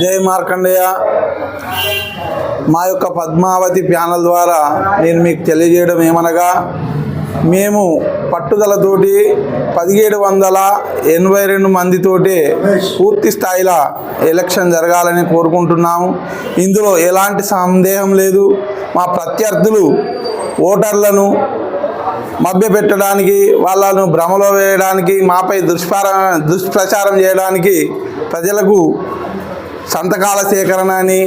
జై మార్కండేయ. మా యొక్క పద్మావతి ప్యానల్ ద్వారా నేను మీకు తెలియజేయడం ఏమనగా మేము పట్టుదలతోటి పదిహేడు వందల ఎనభై రెండు మందితోటి పూర్తి స్థాయిలో ఎలక్షన్ జరగాలని కోరుకుంటున్నాము. ఇందులో ఎలాంటి సందేహం లేదు. మా ప్రత్యర్థులు ఓటర్లను మభ్యపెట్టడానికి వాళ్ళను భ్రమలో వేయడానికి మాపై దుష్పార దుష్ప్రచారం చేయడానికి ప్రజలకు సంతకాల సేకరణ అని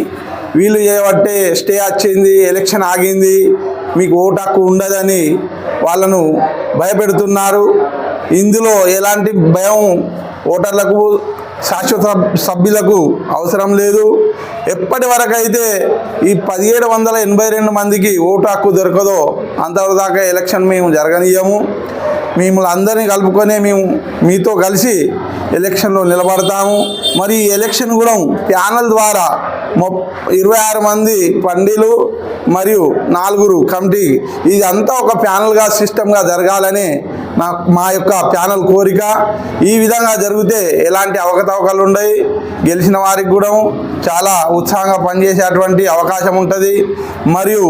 వీళ్ళు చేయబట్టే స్టే వచ్చింది ఎలక్షన్ ఆగింది మీకు ఓటు హక్కు ఉండదని వాళ్ళను భయపెడుతున్నారు. ఇందులో ఎలాంటి భయం ఓటర్లకు శాశ్వత సభ్యులకు అవసరం లేదు. ఎప్పటి వరకు అయితే ఈ పదిహేడు వందల ఎనభై రెండు మందికి ఓటు హక్కు దొరకదో అంతవరదాకా ఎలక్షన్ మేము జరగనీయము. మిమ్మల్ని అందరినీ కలుపుకొని మేము మీతో కలిసి ఎలక్షన్లో నిలబడతాము. మరి ఈ ఎలక్షన్ కూడా ప్యానల్ ద్వారా ఇరవై ఆరు మంది పండిలు మరియు నాలుగురు కమిటీ ఇదంతా ఒక ప్యానల్గా సిస్టమ్గా జరగాలని నా మా యొక్క ప్యానల్ కోరిక. ఈ విధంగా జరిగితే ఎలాంటి అవకతవకలు ఉండవు గెలిచిన వారికి కూడా చాలా ఉత్సాహంగా పనిచేసేటువంటి అవకాశం ఉంటుంది. మరియు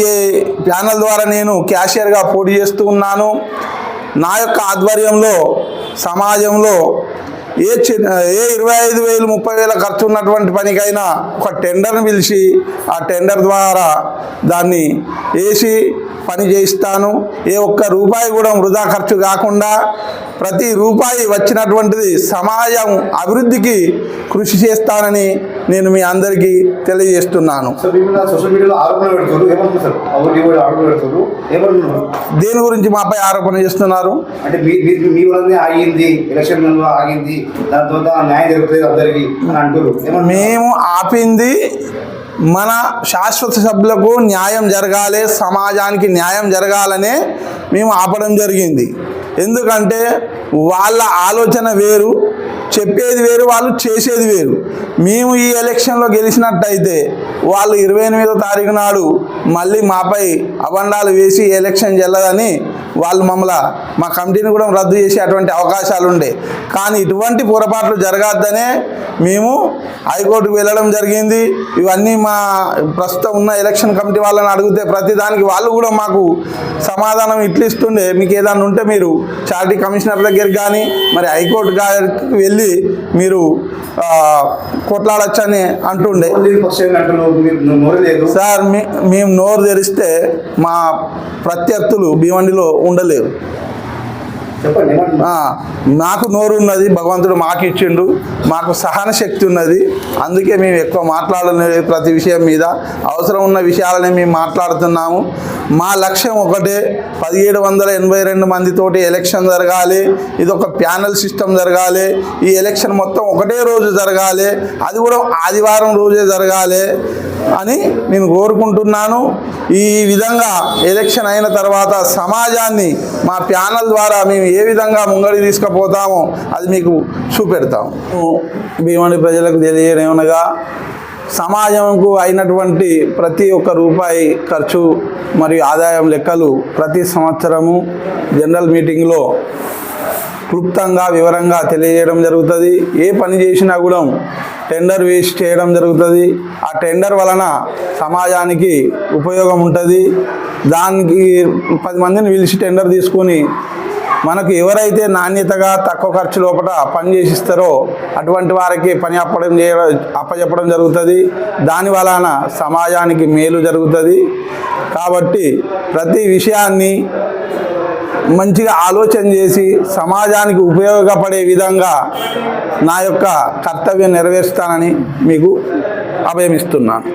ఈ ప్యానల్ ద్వారా నేను క్యాషియర్గా పోటీ చేస్తూ ఉన్నాను. నా యొక్క ఆధ్వర్యంలో సమాజంలో ఏ చిన్న ఏ ఇరవై ఐదు వేలు ముప్పై వేల ఖర్చు ఉన్నటువంటి పనికైనా ఒక టెండర్ని పిలిచి ఆ టెండర్ ద్వారా దాన్ని వేసి పని చేయిస్తాను. ఏ ఒక్క రూపాయి కూడా వృధా ఖర్చు కాకుండా ప్రతి రూపాయి వచ్చినటువంటిది సమాజం అభివృద్ధికి కృషి చేస్తానని నేను మీ అందరికీ తెలియజేస్తున్నాను. దేని గురించి మాపై ఆరోపణ చేస్తున్నారు? అంటే ఆగింది మేము ఆపింది మన శాశ్వత సభ్యులకు న్యాయం జరగాలి సమాజానికి న్యాయం జరగాలనే మేము ఆపడం జరిగింది. ఎందుకంటే వాళ్ళ ఆలోచన వేరు చెప్పేది వేరు వాళ్ళు చేసేది వేరు. మేము ఈ ఎలక్షన్లో గెలిచినట్టయితే వాళ్ళు ఇరవై ఎనిమిదో తారీఖు నాడు మళ్ళీ మాపై అబండాలు వేసి ఎలక్షన్ చెల్లదని వాళ్ళు మమ్మల్ని మా కమిటీని కూడా రద్దు చేసే అటువంటి అవకాశాలు ఉండే. కానీ ఇటువంటి పొరపాట్లు జరగద్దనే మేము హైకోర్టుకు వెళ్ళడం జరిగింది. ఇవన్నీ మా ప్రస్తుతం ఉన్న ఎలక్షన్ కమిటీ వాళ్ళని అడిగితే ప్రతిదానికి వాళ్ళు కూడా మాకు సమాధానం ఇట్లిస్తుండే. మీకు ఏదైనా ఉంటే మీరు చార్టీ కమిషనర్ దగ్గరికి కానీ మరి హైకోర్టు గారికి వెళ్ళి మీరు కొట్లాడచ్చని కొట్లాడొచ్చని అంటుండే. సార్ మేము నోరు తెరిస్తే మా ప్రత్యర్థులు భీవండిలో ఆ, నాకు నోరు ఉన్నది భగవంతుడు మాకు ఇచ్చిండు మాకు సహన శక్తి ఉన్నది. అందుకే మేము ఎక్కువ మాట్లాడలేదు ప్రతి విషయం మీద. అవసరం ఉన్న విషయాలనే మేము మాట్లాడుతున్నాము. మా లక్ష్యం ఒకటే పదిహేడు వందల ఎనభై రెండు మందితోటి ఎలక్షన్ జరగాలి. ఇది ఒక ప్యానల్ సిస్టమ్ జరగాలి. ఈ ఎలక్షన్ మొత్తం ఒకటే రోజు జరగాలి. అది కూడా ఆదివారం రోజే జరగాలి అని నేను కోరుకుంటున్నాను. ఈ విధంగా ఎలక్షన్ అయిన తర్వాత సమాజాన్ని మా ప్యానల్ ద్వారా మేము ఏ విధంగా ముంగడి తీసుకుపోతామో అది మీకు చూపెడతాము భీమని ప్రజలకు తెలియడం సమాజంకు అయినటువంటి ప్రతి ఒక్క రూపాయి ఖర్చు మరియు ఆదాయం లెక్కలు ప్రతి సంవత్సరము జనరల్ మీటింగ్లో క్లుప్తంగా వివరంగా తెలియజేయడం జరుగుతుంది. ఏ పని చేసినా కూడా టెండర్ వేస్ట్ చేయడం జరుగుతుంది. ఆ టెండర్ వలన సమాజానికి ఉపయోగం ఉంటుంది. దానికి పది మందిని పిలిచి టెండర్ తీసుకొని మనకు ఎవరైతే నాణ్యతగా తక్కువ ఖర్చు లోపల పని చేసిస్తారో అటువంటి వారికి పని అప్పడం చేయడం అప్పచెప్పడం జరుగుతుంది. దాని వలన సమాజానికి మేలు జరుగుతుంది. కాబట్టి ప్రతి విషయాన్ని మంచిగా ఆలోచన చేసి సమాజానికి ఉపయోగపడే విధంగా నా యొక్క కర్తవ్యం నెరవేరుస్తానని మీకు అభయమిస్తున్నాను.